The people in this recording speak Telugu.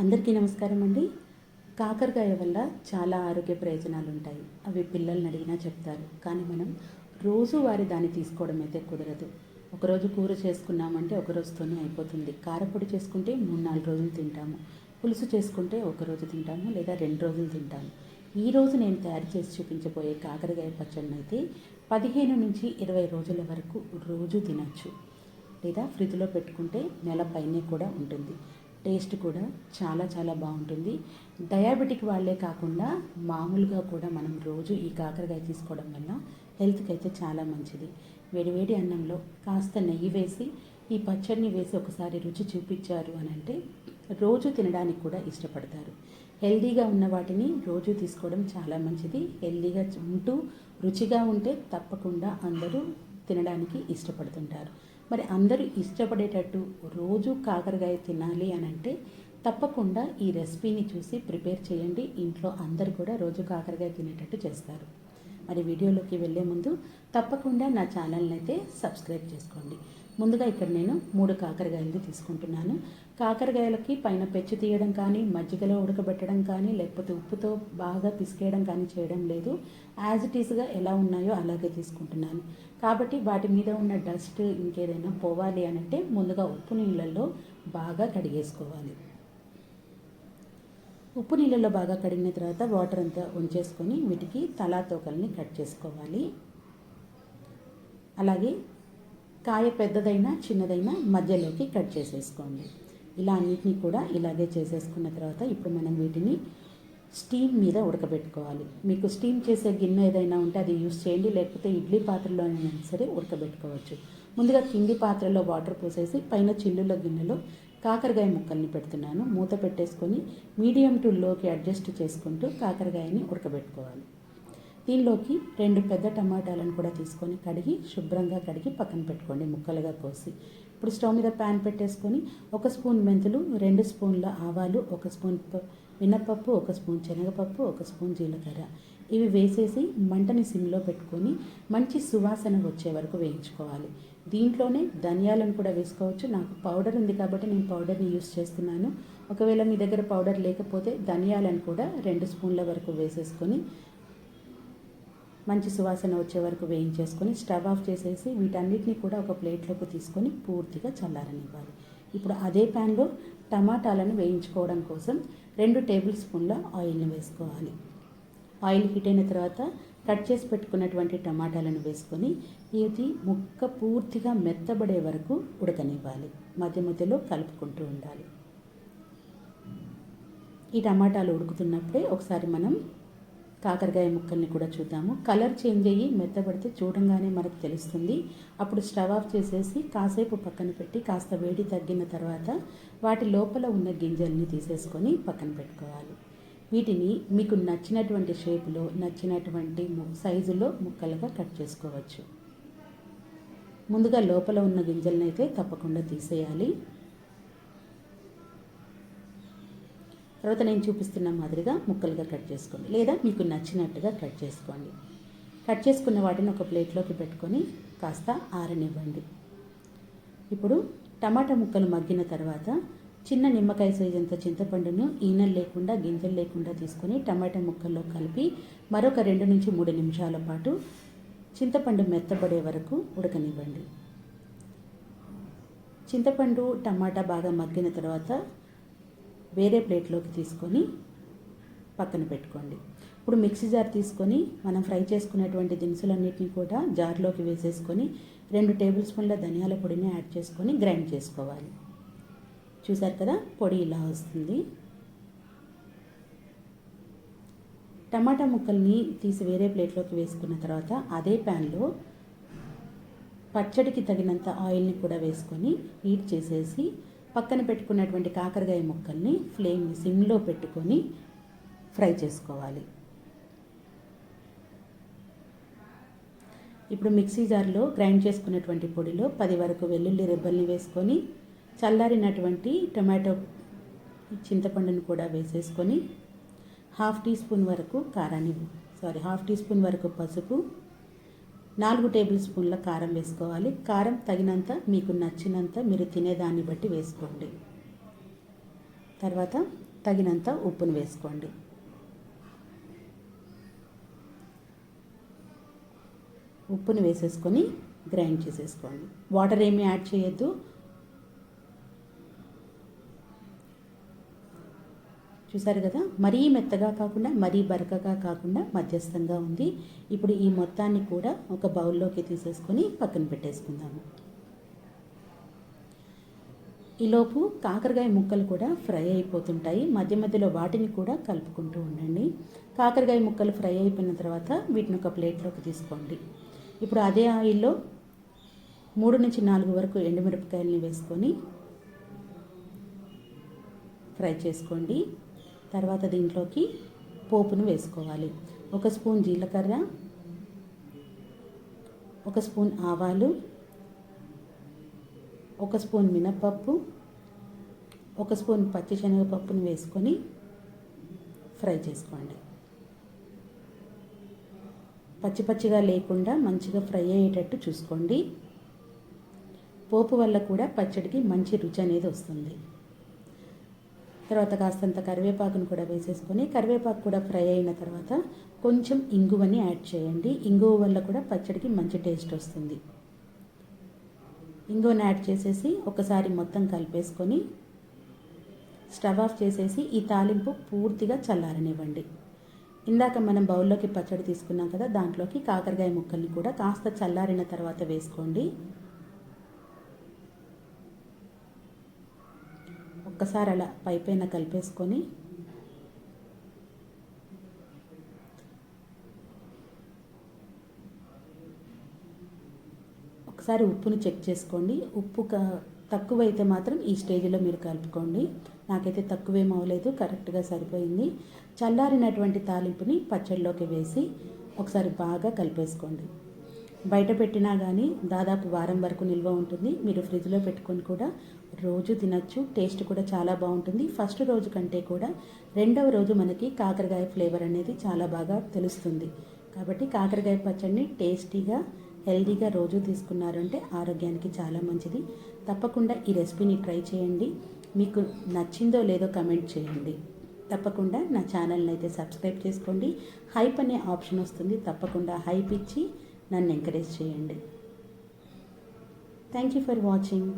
అందరికీ నమస్కారం అండి. కాకరకాయ వల్ల చాలా ఆరోగ్య ప్రయోజనాలు ఉంటాయి అవి పిల్లల్ని అడిగినా చెప్తారు. కానీ మనం రోజు వారి దాన్ని తీసుకోవడం అయితే కుదరదు. ఒకరోజు కూర చేసుకున్నామంటే ఒక రోజుతోనే అయిపోతుంది. కారపొడి చేసుకుంటే మూడు నాలుగు రోజులు తింటాము. పులుసు చేసుకుంటే ఒక రోజు తింటాము లేదా రెండు రోజులు తింటాము. ఈ రోజు నేను తయారు చేసి చూపించబోయే కాకరకాయ పచ్చడిని అయితే పదిహేను నుంచి ఇరవై రోజుల వరకు రోజు తినచ్చు. లేదా ఫ్రిడ్జ్లో పెట్టుకుంటే నెల పైనే కూడా ఉంటుంది. టేస్ట్ కూడా చాలా చాలా బాగుంటుంది. డయాబెటిక్ వాళ్ళే కాకుండా మామూలుగా కూడా మనం రోజు ఈ కాకరకాయ తీసుకోవడం వల్ల హెల్త్కి అయితే చాలా మంచిది. వేడివేడి అన్నంలో కాస్త నెయ్యి వేసి ఈ పచ్చడిని వేసి ఒకసారి రుచి చూపించారు అని అంటే రోజు తినడానికి కూడా ఇష్టపడతారు. హెల్దీగా ఉన్న వాటిని రోజు తీసుకోవడం చాలా మంచిది. హెల్దీగా ఉంటూ రుచిగా ఉంటే తప్పకుండా అందరూ తినడానికి ఇష్టపడుతుంటారు. మరి అందరూ ఇష్టపడేటట్టు రోజు కాకరకాయ తినాలి అని అంటే తప్పకుండా ఈ రెసిపీని చూసి ప్రిపేర్ చేయండి. ఇంట్లో అందరు కూడా రోజు కాకరకాయ తినేటట్టు చేస్తారు. మరి వీడియోలోకి వెళ్ళే ముందు తప్పకుండా నా ఛానల్ని అయితే సబ్స్క్రైబ్ చేసుకోండి. ముందుగా ఇక్కడ నేను మూడు కాకరకాయలు తీసుకుంటున్నాను. కాకరకాయలకి పైన పెచ్చు తీయడం కానీ మజ్జిగలో ఉడకబెట్టడం కానీ లేకపోతే ఉప్పుతో బాగా పిసికేయడం కానీ చేయడం లేదు. యాజ్ ఇట్ ఈస్గా ఎలా ఉన్నాయో అలాగే తీసుకుంటున్నాను. కాబట్టి వాటి మీద ఉన్న డస్ట్ ఇంకేదైనా పోవాలి అనంటే ముందుగా ఉప్పు నీళ్ళల్లో బాగా కడిగేసుకోవాలి. ఉప్పు నీళ్ళలో బాగా కడిగిన తర్వాత వాటర్ అంతా ఉంచేసుకొని వీటికి తలా తోకల్ని కట్ చేసుకోవాలి. అలాగే కాయ పెద్దదైనా చిన్నదైనా మధ్యలోకి కట్ చేసేసుకోండి. ఇలా అన్నిటినీ కూడా ఇలాగే చేసేసుకున్న తర్వాత ఇప్పుడు మనం వీటిని స్టీమ్ మీద ఉడకబెట్టుకోవాలి. మీకు స్టీమ్ చేసే గిన్నె ఏదైనా ఉంటే అది యూస్ చేయండి. లేకపోతే ఇడ్లీ పాత్రలో అయినా సరే ఉడకబెట్టుకోవచ్చు. ముందుగా కింది పాత్రలో వాటర్ పోసేసి పైన చిల్లుల గిన్నెలో కాకరకాయ ముక్కల్ని పెడుతున్నాను. మూత పెట్టేసుకొని మీడియం టు లోకి అడ్జస్ట్ చేసుకుంటూ కాకరకాయని ఉడకబెట్టుకోవాలి. దీనిలోకి రెండు పెద్ద టమాటాలను కూడా తీసుకొని కడిగి శుభ్రంగా కడిగి పక్కన పెట్టుకోండి. ముక్కలుగా కోసి. ఇప్పుడు స్టవ్ మీద ప్యాన్ పెట్టేసుకొని ఒక స్పూన్ మెంతులు రెండు స్పూన్ల ఆవాలు ఒక స్పూన్ మినపప్పు ఒక స్పూన్ శనగపప్పు ఒక స్పూన్ జీలకర్ర. ఇవి వేసేసి మంటని సిమ్లో పెట్టుకొని మంచి సువాసన వచ్చే వరకు వేయించుకోవాలి. దీంట్లోనే ధనియాలను కూడా వేసుకోవచ్చు. నాకు పౌడర్ ఉంది కాబట్టి నేను పౌడర్ని యూస్ చేస్తున్నాను. ఒకవేళ మీ దగ్గర పౌడర్ లేకపోతే ధనియాలను కూడా రెండు స్పూన్ల వరకు వేసేసుకొని మంచి సువాసన వచ్చే వరకు వేయించేసుకొని స్టవ్ ఆఫ్ చేసేసి వీటన్నిటిని కూడా ఒక ప్లేట్లోకి తీసుకొని పూర్తిగా చల్లారనివ్వాలి. ఇప్పుడు అదే ప్యాన్లో టమాటాలను వేయించుకోవడం కోసం రెండు టేబుల్ స్పూన్ల ఆయిల్ని వేసుకోవాలి. ఆయిల్ హీట్ అయిన తర్వాత కట్ చేసి పెట్టుకున్నటువంటి టమాటాలను వేసుకొని ఇది ముక్క పూర్తిగా మెత్తబడే వరకు ఉడకనివ్వాలి. మధ్య మధ్యలో కలుపుకుంటూ ఉండాలి. ఈ టమాటాలు ఉడుకుతున్నప్పుడే ఒకసారి మనం కాకరకాయ ముక్కల్ని కూడా చూద్దాము. కలర్ చేంజ్ అయ్యి మెత్తబడితే చూడంగానే మనకు తెలుస్తుంది. అప్పుడు స్టవ్ ఆఫ్ చేసేసి కాసేపు పక్కన పెట్టి కాస్త వేడి తగ్గిన తర్వాత వాటి లోపల ఉన్న గింజల్ని తీసేసుకొని పక్కన పెట్టుకోవాలి. వీటిని మీకు నచ్చినటువంటి షేపులో నచ్చినటువంటి సైజులో ముక్కలుగా కట్ చేసుకోవచ్చు. ముందుగా లోపల ఉన్న గింజలను అయితే తప్పకుండా తీసేయాలి. తర్వాత నేను చూపిస్తున్న మాదిరిగా ముక్కలుగా కట్ చేసుకోండి. లేదా మీకు నచ్చినట్టుగా కట్ చేసుకోండి. కట్ చేసుకున్న వాటిని ఒక ప్లేట్లోకి పెట్టుకొని కాస్త ఆరనివ్వండి. ఇప్పుడు టమాటా ముక్కలు మగ్గిన తర్వాత చిన్న నిమ్మకాయ సైజంత చింతపండును ఈనెలు లేకుండా గింజలు లేకుండా తీసుకొని టమాటా ముక్కల్లో కలిపి మరొక రెండు నుంచి మూడు నిమిషాల పాటు చింతపండు మెత్తబడే వరకు ఉడకనివ్వండి. చింతపండు టమాటా బాగా మగ్గిన తర్వాత వేరే ప్లేట్లోకి తీసుకొని పక్కన పెట్టుకోండి. ఇప్పుడు మిక్సీ జార్ తీసుకొని మనం ఫ్రై చేసుకునేటువంటి దినుసులన్నిటిని కూడా జార్లోకి వేసేసుకొని రెండు టేబుల్ స్పూన్ల ధనియాల పొడిని యాడ్ చేసుకొని గ్రైండ్ చేసుకోవాలి. చూసారు కదా? పొడి ఇలా వస్తుంది. టమాటా ముక్కల్ని తీసి వేరే ప్లేట్లోకి వేసుకున్న తర్వాత అదే ప్యాన్లో పచ్చడికి తగినంత ఆయిల్ని కూడా వేసుకొని హీట్ చేసేసి పక్కన పెట్టుకున్నటువంటి కాకరకాయ ముక్కల్ని ఫ్లేమ్ని సిమ్లో పెట్టుకొని ఫ్రై చేసుకోవాలి. ఇప్పుడు మిక్సీ జార్లో గ్రైండ్ చేసుకున్నటువంటి పొడిలో పది వరకు వెల్లుల్లి రెబ్బల్ని వేసుకొని చల్లారినటువంటి టొమాటో చింతపండుని కూడా వేసేసుకొని హాఫ్ టీ స్పూన్ వరకు కారాన్ని సారీ హాఫ్ టీ స్పూన్ వరకు పసుపు నాలుగు టేబుల్ స్పూన్ల కారం వేసుకోవాలి. కారం తగినంత మీకు నచ్చినంత మీరు తినేదాన్ని బట్టి వేసుకోండి. తర్వాత తగినంత ఉప్పును వేసుకోండి. ఉప్పుని వేసేసుకొని గ్రైండ్ చేసేసుకోండి. వాటర్ ఏమీ యాడ్ చేయొద్దు. చూసారు కదా? మరీ మెత్తగా కాకుండా మరీ బరకగా కాకుండా మధ్యస్థంగా ఉంది. ఇప్పుడు ఈ మొత్తాన్ని కూడా ఒక బౌల్లోకి తీసేసుకొని పక్కన పెట్టేసుకుందాము. ఈలోపు కాకరకాయ ముక్కలు కూడా ఫ్రై అయిపోతుంటాయి. మధ్య మధ్యలో వాటిని కూడా కలుపుకుంటూ ఉండండి. కాకరకాయ ముక్కలు ఫ్రై అయిపోయిన తర్వాత వీటిని ఒక ప్లేట్లోకి తీసుకోండి. ఇప్పుడు అదే ఆయిల్లో మూడు నుంచి నాలుగు వరకు ఎండుమిరపకాయలని వేసుకొని ఫ్రై చేసుకోండి. తర్వాత దీంట్లోకి పోపును వేసుకోవాలి. ఒక స్పూన్ జీలకర్ర ఒక స్పూన్ ఆవాలు ఒక స్పూన్ మినప్పప్పు ఒక స్పూన్ పచ్చిశనగపప్పును వేసుకొని ఫ్రై చేసుకోండి. పచ్చి పచ్చిగా లేకుండా మంచిగా ఫ్రై అయ్యేటట్టు చూసుకోండి. పోపు వల్ల కూడా పచ్చడికి మంచి రుచి అనేది వస్తుంది. తర్వాత కాస్తంత కరివేపాకును కూడా వేసేసుకొని కరివేపాకు కూడా ఫ్రై అయిన తర్వాత కొంచెం ఇంగువని యాడ్ చేయండి. ఇంగువ వల్ల కూడా పచ్చడికి మంచి టేస్ట్ వస్తుంది. ఇంగువని యాడ్ చేసేసి ఒకసారి మొత్తం కలిపేసుకొని స్టవ్ ఆఫ్ చేసేసి ఈ తాలింపు పూర్తిగా చల్లారనివ్వండి. ఇందాక మనం బౌల్లోకి పచ్చడి తీసుకున్నాం కదా దాంట్లోకి కాకరకాయ ముక్కల్ని కూడా కాస్త చల్లారిన తర్వాత వేసుకోండి. ఒక్కసారి అలా పైపైన కలిపేసుకొని ఒకసారి ఉప్పుని చెక్ చేసుకోండి. ఉప్పు తక్కువైతే మాత్రం ఈ స్టేజ్లో మీరు కలుపుకోండి. నాకైతే తక్కువేం అవ్వలేదు కరెక్ట్గా సరిపోయింది. చల్లారినటువంటి తాలింపుని పచ్చడిలోకి వేసి ఒకసారి బాగా కలిపేసుకోండి. బయట పెట్టినా కానీ దాదాపు వారం వరకు నిల్వ ఉంటుంది. మీరు ఫ్రిడ్జ్లో పెట్టుకొని కూడా రోజు తినచ్చు టేస్ట్ కూడా చాలా బాగుంటుంది. ఫస్ట్ రోజు కంటే కూడా రెండవ రోజు మనకి కాకరకాయ ఫ్లేవర్ అనేది చాలా బాగా తెలుస్తుంది. కాబట్టి కాకరకాయ పచ్చడిని టేస్టీగా హెల్దీగా రోజు తీసుకున్నారంటే ఆరోగ్యానికి చాలా మంచిది. తప్పకుండా ఈ రెసిపీని ట్రై చేయండి. మీకు నచ్చిందో లేదో కమెంట్ చేయండి. తప్పకుండా నా ఛానల్ని అయితే సబ్స్క్రైబ్ చేసుకోండి. హైప్ అనే ఆప్షన్ వస్తుంది. తప్పకుండా హైప్ ఇచ్చి నన్ను ఎంకరేజ్ చేయండి. Thank you for watching.